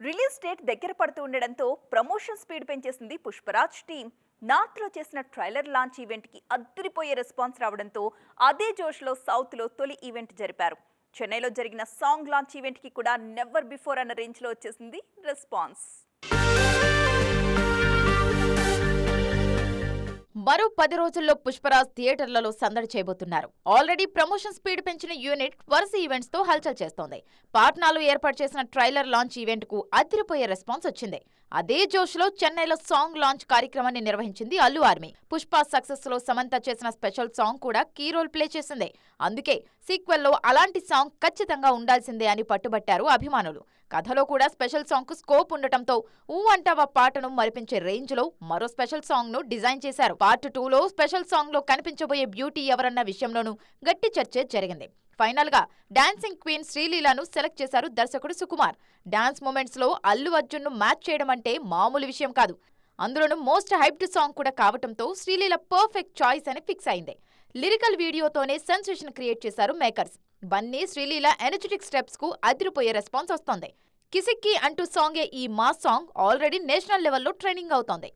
Release date దగ్గర పడుతూ ఉండడంతో ప్రమోషన్ స్పీడ్ పెంచేసింది పుష్పరాజ్ టీం నార్త్లో చేసిన ట్రైలర్ లాంచ్ ఈవెంట్కి అద్దరిపోయే రెస్పాన్స్ రావడంతో అదే జోష్లో సౌత్లో తొలి ఈవెంట్ జరిపారు. చెన్నైలో జరిగిన సాంగ్ లాంచ్ ఈవెంట్కి కూడా నెవర్ బిఫోర్ అన్న రేంజ్లో వచ్చేసింది రెస్పాన్స్. మరో పది రోజుల్లో పుష్పరాజ్ థియేటర్లలో సందడి చేయబోతున్నారు. ఆల్రెడీ ప్రమోషన్ స్పీడ్ పెంచిన యూనిట్ వరుస ఈవెంట్స్తో హల్చల్ చేస్తోంది. పాట్నాలో ఏర్పాటు చేసిన ట్రైలర్ లాంచ్ ఈవెంట్కు అదిరిపోయే రెస్పాన్స్ వచ్చింది. అదే జోష్లో చెన్నైలో సాంగ్ లాంచ్ కార్యక్రమాన్ని నిర్వహించింది అల్లు ఆర్మీ. పుష్ప సక్సెస్లో సమంత చేసిన స్పెషల్ సాంగ్ కూడా కీ రోల్ ప్లే చేసింది. అందుకే సీక్వెల్లో అలాంటి సాంగ్ ఖచ్చితంగా ఉండాల్సిందే అని పట్టుబట్టారు అభిమానులు. కథలో కూడా స్పెషల్ సాంగ్కు స్కోప్ ఉండటంతో ఊ అంటావా పాటను మరిపించే రేంజ్లో మరో స్పెషల్ సాంగ్ను డిజైన్ చేశారు. పార్ట్ టూలో స్పెషల్ సాంగ్లో కనిపించబోయే బ్యూటీ ఎవరన్న విషయంలోనూ గట్టి చర్చ జరిగింది. ఫైనల్గా డాన్సింగ్ క్వీన్ శ్రీలీలను సెలెక్ట్ చేశారు దర్శకుడు సుకుమార్. డాన్స్ మూమెంట్స్లో అల్లు అర్జున్ను మ్యాచ్ చేయడం అంటే మామూలు విషయం కాదు. అందులోనూ మోస్ట్ హైప్డ్ సాంగ్ కూడా కావటంతో శ్రీలీల పర్ఫెక్ట్ చాయిస్ అని ఫిక్స్ అయింది. లిరికల్ వీడియోతోనే సెన్సేషన్ క్రియేట్ చేశారు మేకర్స్. బన్నీ శ్రీలీల ఎనర్జెటిక్ స్టెప్స్కు అదిరిపోయే రెస్పాన్స్ వస్తోంది. కిసిక్కి అంటూ సాంగే ఈ మా సాంగ్ ఆల్రెడీ నేషనల్ లెవెల్లో ట్రైనింగ్ అవుతోంది.